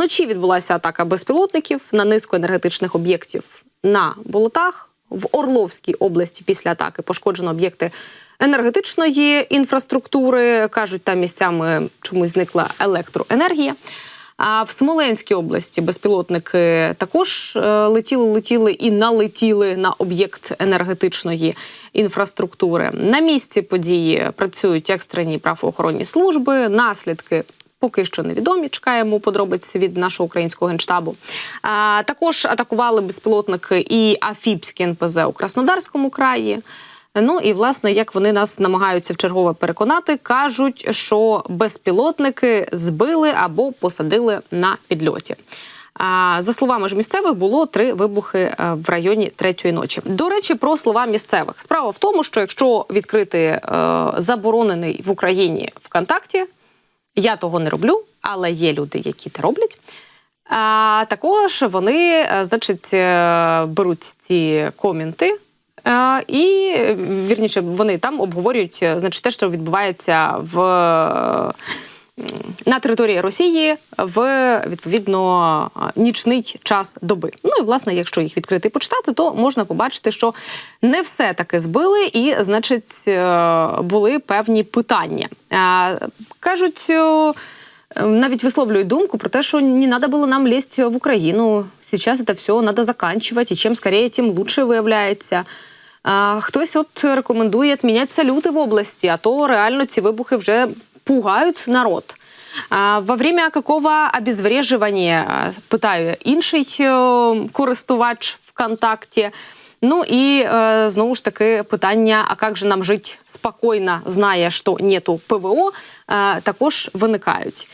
Вночі відбулася атака безпілотників на низку енергетичних об'єктів на болотах. В Орловській області після атаки пошкоджено об'єкти енергетичної інфраструктури. кажуть, там місцями чомусь зникла електроенергія. А в Смоленській області безпілотники також е, летіли, летіли і налетіли на об'єкт енергетичної інфраструктури. На місці події працюють екстрені правоохоронні служби. Наслідки поки що невідомі. Чекаємо подробиць від нашого українського генштабу. А, також атакували безпілотники і Афіпське НПЗ у Краснодарському краї. Ну і власне, як вони нас намагаються вчергове переконати, кажуть, що безпілотники збили або посадили на підльоті. За словами ж місцевих, було три вибухи е, в районі третьої ночі. До речі, про слова місцевих справа в тому, що якщо відкрити е, заборонений в Україні ВКонтакті, я того не роблю, але є люди, які це роблять. А також вони, е, значить, е, беруть ці коменти. е, І вірніше вони там обговорюють значить, те, що відбувається в на території Росії в відповідно нічний час доби. Ну і власне, якщо їх відкрити і почитати, то можна побачити, що не все таки збили, і значить е, були певні питання. Е, Кажуть. е, навіть висловлюють думку про те, що не треба було нам лізть в Україну. Сейчас це все треба заканчивать, і чим скорее, тим лучше виявляється. Хтось от рекомендує відміняти салюти в області, а то реально ці вибухи вже пугають народ. А, Во время какого обезвреживания, а, питає інший е, користувач ВКонтакті. Ну і е, знову ж таки питання: а як же нам жити спокійно, зная, що нету ПВО, е, також виникають.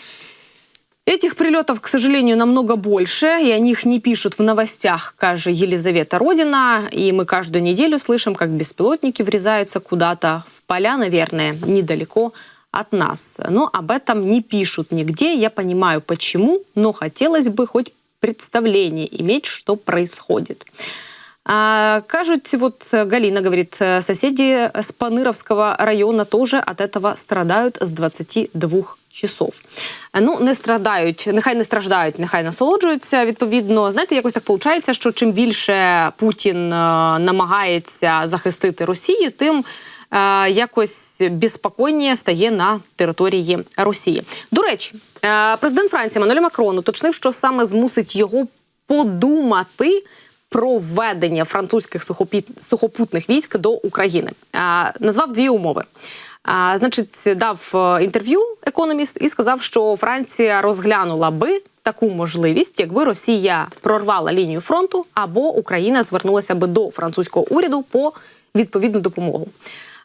Этих прилетов, к сожалению, намного больше, и о них не пишут в новостях, каже Елизавета Родина. И мы каждую неделю слышим, как беспилотники врезаются куда-то в поля, наверное, недалеко от нас. Но об этом не пишут нигде. Я понимаю, почему, но хотелось бы хоть представление иметь, что происходит. А, кажуть, вот Галина говорит, э, соседи с Паныровского района тоже от этого страдают с 22 часов. Е, Ну, не страдають, нехай не страждають, нехай насолоджуються. Відповідно, знаєте, якось так виходить, що чим більше Путін е, намагається захистити Росію, тим е, якось безпокійніше стає на території Росії. До речі, е, президент Франції Мануель Макрон уточнив, що саме змусить його подумати про введення французьких сухопутних військ до України. А, назвав дві умови. А, значить, дав е, інтерв'ю економіст і сказав, що Франція розглянула би таку можливість, якби Росія прорвала лінію фронту, або Україна звернулася би до французького уряду по відповідну допомогу.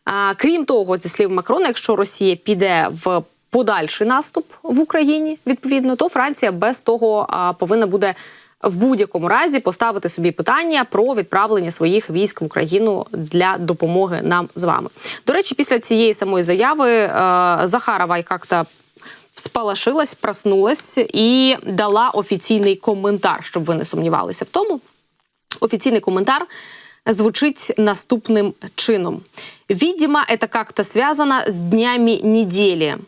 А, крім того, зі слів Макрона, якщо Росія піде в подальший наступ в Україні, відповідно, то Франція без того а, повинна буде в будь-якому разі поставити собі питання про відправлення своїх військ в Україну для допомоги нам з вами. До речі, після цієї самої заяви е, Захарова як-то всполошилась, проснулась і дала офіційний коментар, щоб ви не сумнівалися в тому. Офіційний коментар звучить наступним чином: Видимо, это как-то связано с днями недели.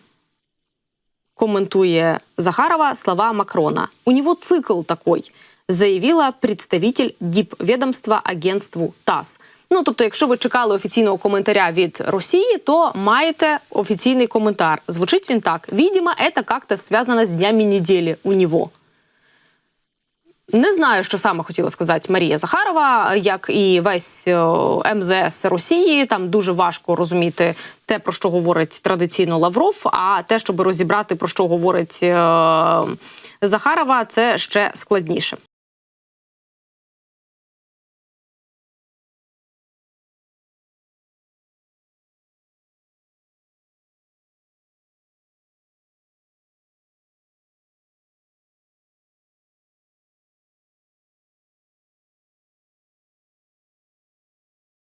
Комментуя Захарова слова Макрона. У него цикл такой, заявила представитель дипведомства агентству ТАСС. Ну, тобто, якщо ви чекали офіційного коментаря від Росії, то маєте офіційний коментар. Звучить він так: Видимо, это как-то связано з днями неділі у нього. Не знаю, що саме хотіла сказати Марія Захарова, як і весь е, МЗС Росії. Там дуже важко розуміти те, про що говорить традиційно Лавров. А те, щоб розібрати про що говорить е, Захарова, це ще складніше.